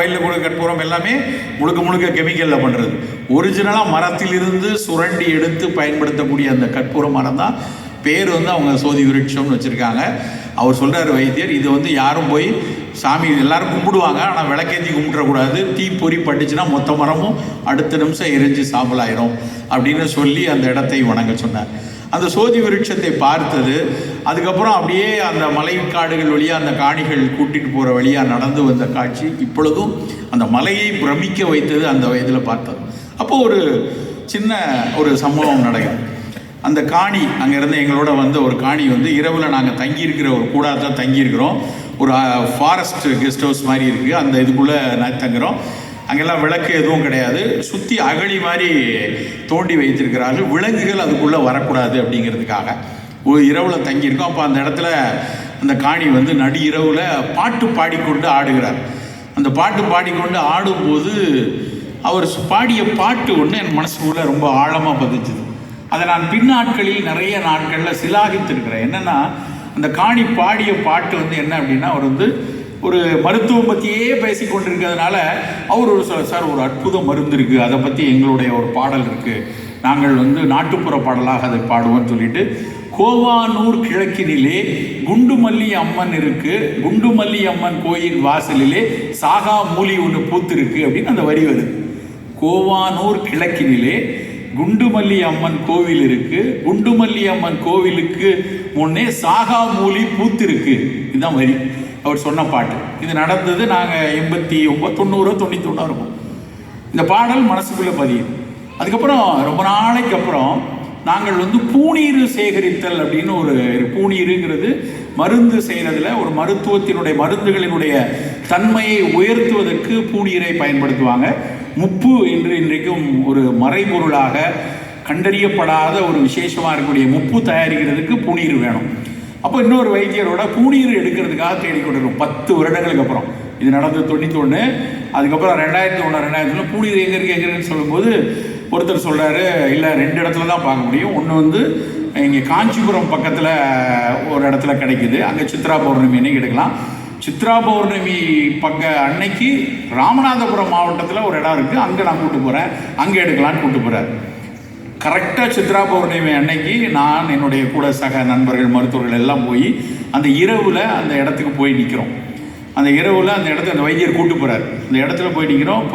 வயலில் கூட கற்பூரம் எல்லாமே முழுக்க முழுக்க கெமிக்கலில் பண்ணுறது ஒரிஜினலாக மரத்திலிருந்து சுரண்டி எடுத்து பயன்படுத்தக்கூடிய அந்த கற்பூர மரம் தான். பேர் வந்து அவங்க சோதி விருட்சம்னு வச்சுருக்காங்க. அவர் சொல்கிறார் வைத்தியர் இது வந்து யாரும் போய் சாமி எல்லாரும் கும்பிடுவாங்க ஆனால் விளக்கேற்றி கும்பிடக்கூடாது. தீ பொறி பட்டுச்சுன்னா மொத்த மரமும் அடுத்த நிமிஷம் எரிஞ்சு சாம்பலாயிரும் அப்படின்னு சொல்லி அந்த இடத்தை வணங்க சொன்னார். அந்த சோதி விருட்சத்தை பார்த்தது. அதுக்கப்புறம் அப்படியே அந்த மலைக்காடுகள் வழியாக அந்த காணிகள் கூட்டிகிட்டு போகிற வழியாக நடந்து வந்த காட்சி இப்பொழுதும் அந்த மலையை பிரமிக்க வைத்தது அந்த வயதில் பார்த்தது. அப்போது ஒரு சின்ன ஒரு சம்பவம் நடக்குது. அந்த காணி அங்கேருந்து எங்களோட வந்த ஒரு காணி வந்து இரவில் நாங்கள் தங்கியிருக்கிற ஒரு கூடாதான் தங்கியிருக்கிறோம். ஒரு ஃபாரஸ்ட் கெஸ்ட் ஹவுஸ் மாதிரி இருக்குது அந்த இதுக்குள்ளே நான் தங்குறோம். அங்கெல்லாம் விளக்கு எதுவும் கிடையாது. சுற்றி அகழி மாதிரி தோண்டி வைத்திருக்கிறார்கள். விலங்குகள் அதுக்குள்ளே வரக்கூடாது அப்படிங்கிறதுக்காக. ஒரு இரவில் தங்கியிருக்கோம். அப்போ அந்த இடத்துல அந்த காணி வந்து நடு இரவில் பாட்டு பாடிக்கொண்டு ஆடுகிறார். அந்த பாட்டு பாடிக்கொண்டு ஆடும்போது அவர் பாடிய பாட்டு ஒன்று என் மனசுக்குள்ளே ரொம்ப ஆழமாக பதிச்சுது அதை நான் பின்னாட்களில் நிறைய நாட்களில் சிலாகித்திருக்கிறேன். என்னென்னா அந்த காணி பாடிய பாட்டு வந்து என்ன அப்படின்னா அவர் வந்து ஒரு மருத்துவம் பற்றியே பேசி கொண்டிருக்கிறதுனால அவர் ஒரு சார் சார் ஒரு அற்புத மருந்து இருக்குது அதை பற்றி எங்களுடைய ஒரு பாடல் இருக்குது நாங்கள் வந்து நாட்டுப்புற பாடலாக அதை பாடுவோம்னு சொல்லிட்டு கோவானூர் கிழக்கினிலே குண்டுமல்லி அம்மன் இருக்கு. குண்டுமல்லி அம்மன் கோயில் வாசலிலே சாகா மூலி ஒன்று பூத்திருக்கு அப்படின்னு அந்த வரி வருது. கோவானூர் கிழக்கினிலே குண்டுமல்லி அம்மன் கோவில் இருக்கு. குண்டுமல்லி அம்மன் கோவிலுக்கு முன்னே சாகா மூலி பூத்திருக்கு. இதுதான் வரி. அவர் சொன்ன பாட்டு. இது நடந்தது நாங்கள் எண்பத்தி ஒம்பது தொண்ணூறு தொண்ணூற்றி ஒன்றா இருக்கும். இந்த பாடல் மனசுக்குள்ளே பதியும். அதுக்கப்புறம் ரொம்ப நாளைக்கு அப்புறம் நாங்கள் வந்து பூநீர் சேகரித்தல் அப்படின்னு ஒரு பூநீருங்கிறது மருந்து செய்கிறதுல ஒரு மருத்துவத்தினுடைய மருந்துகளினுடைய தன்மையை உயர்த்துவதற்கு பூநீரை பயன்படுத்துவாங்க. முப்பு என்று இன்றைக்கும் ஒரு மறைபொருளாக கண்டறியப்படாத ஒரு விசேஷமாக இருக்கக்கூடிய முப்பு தயாரிக்கிறதுக்கு பூநீர் வேணும். அப்போ இன்னொரு வைத்தியரோட பூநீர் எடுக்கிறதுக்காக தேடிக்கொண்டிருக்கும். பத்து வருடங்களுக்கு அப்புறம். இது நடந்தது தொண்ணூற்றி ஒன்று அதுக்கப்புறம் ரெண்டாயிரத்தி ஒன்று ரெண்டாயிரத்தி ஒன்று பூநீர் எங்கே இருக்கு எங்கே சொல்லும்போது ஒருத்தர் சொல்கிறாரு இல்லை ரெண்டு இடத்துல தான் பார்க்க முடியும். ஒன்று வந்து இங்கே காஞ்சிபுரம் பக்கத்தில் ஒரு இடத்துல கிடைக்குது. அங்கே சித்ரா பௌர்ணமி அன்னைக்கு எடுக்கலாம். சித்ரா பௌர்ணமி பக்க அன்னைக்கு ராமநாதபுரம் மாவட்டத்தில் ஒரு இடம் இருக்குது அங்கே நான் கூப்பிட்டு போகிறேன் அங்கே எடுக்கலான்னு கூப்பிட்டு போகிறார் கரெக்டாக சித்ரா பௌர்ணமி அன்னைக்கு நான் என்னுடைய கூட சக நண்பர்கள் மருத்துவர்கள் எல்லாம் போய் அந்த இரவில் அந்த இடத்துக்கு போய் நிற்கிறோம் அந்த இரவில் அந்த இடத்துல அந்த வைத்தியர் கூட்டு போகிறார் அந்த இடத்துல போய் நிற்கிறோம்